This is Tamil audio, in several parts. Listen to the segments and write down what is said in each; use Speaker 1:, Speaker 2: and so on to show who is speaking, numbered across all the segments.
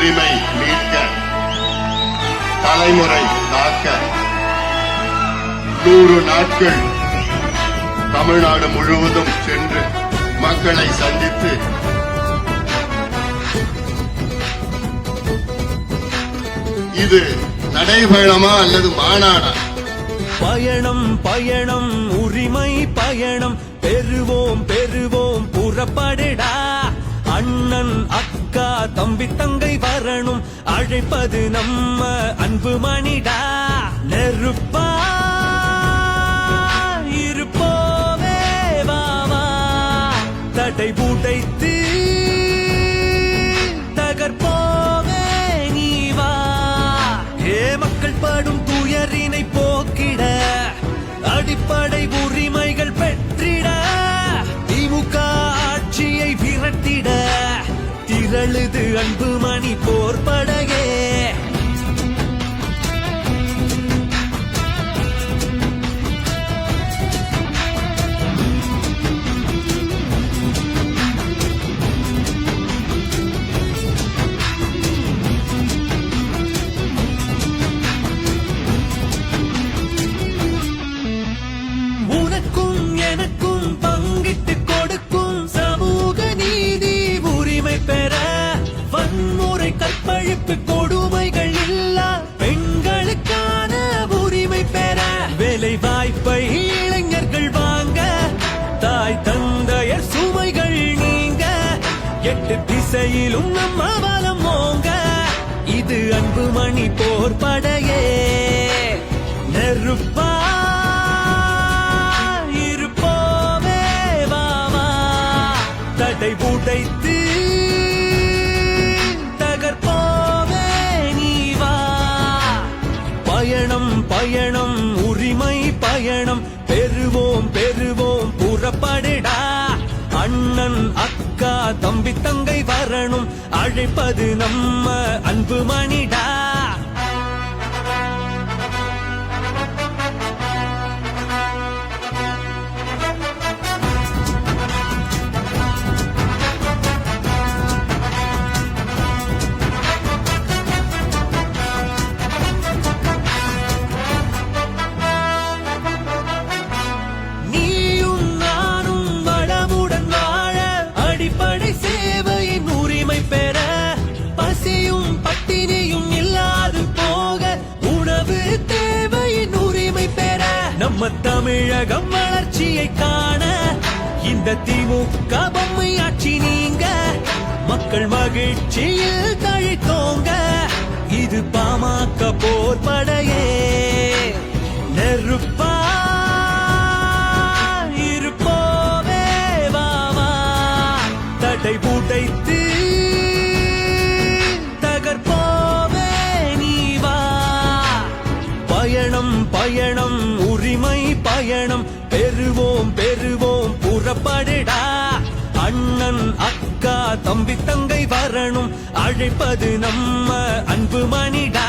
Speaker 1: உரிமை மீட்க தலைமுறை காக்க நூறு நாட்கள் தமிழ்நாடு முழுவதும் சென்று மக்களை சந்தித்து இது நடைபயணமா அல்லது மாநாடா?
Speaker 2: பயணம் பயணம் உரிமை பயணம். பெறுவோம் பெறுவோம் புறப்படுடா. அண்ணன் அக்கா தம்பி தங்க அழைப்பது நம்ம அன்பு மணிடா. நெருப்பா இருப்போவே வா வா. தடை உடைத்து தகர்ப்போவே நீ வா. ஏ மக்கள் படும் துயரினை போக்கிட அடிப்படை உரிமைகள் பெற்றிட திமுக ஆட்சியை விரட்டிட. திரளுது அன்பு மணி போர்படையே கற்பழிப்பு கொடுமைகள் இல்லா. பெண்களுக்கான உரிமை பெற வேலை வாய்ப்பை இளைஞர்கள் வாங்க. தாய் தந்தையர் சுமைகள் நீங்க. எட்டு திசையிலும் நம்ம பலம் ஓங்க. இது அன்பு மணி போர் படையே நெருப்பா இருப்போமே வா. தடை உடைத்து தம்பி தங்கை வரணும். அழைப்பது நம்ம அன்பு மணிடா. நம்ம தமிழகம் வளர்ச்சியை காண இந்த திமுக பொம்மை ஆட்சி நீங்க. மக்கள் மகிழ்ச்சியில் தழைத்தோங்க இது பாமக போர் படையே. நெருப்பு பெறுவோம் பெறுவோம் புறப்படுடா. அண்ணன் அக்கா தம்பி தங்கை வரணும். அழைப்பது நம்ம அன்பு மணிடா.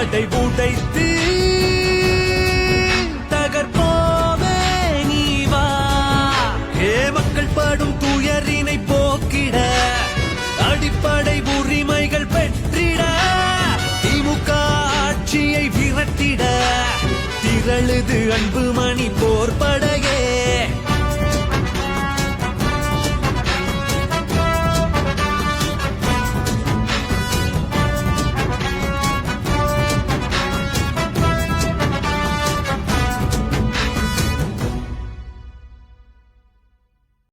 Speaker 2: தடை உடைத்து தகர்ப்போவே நீ வா ஏ மக்கள் படும் துயரினை போக்கிட அடிப்படை உரிமைகள் பெற்றிட. திமுக ஆட்சியை விரட்டிட. திரழுது அன்பு மணி போர்பட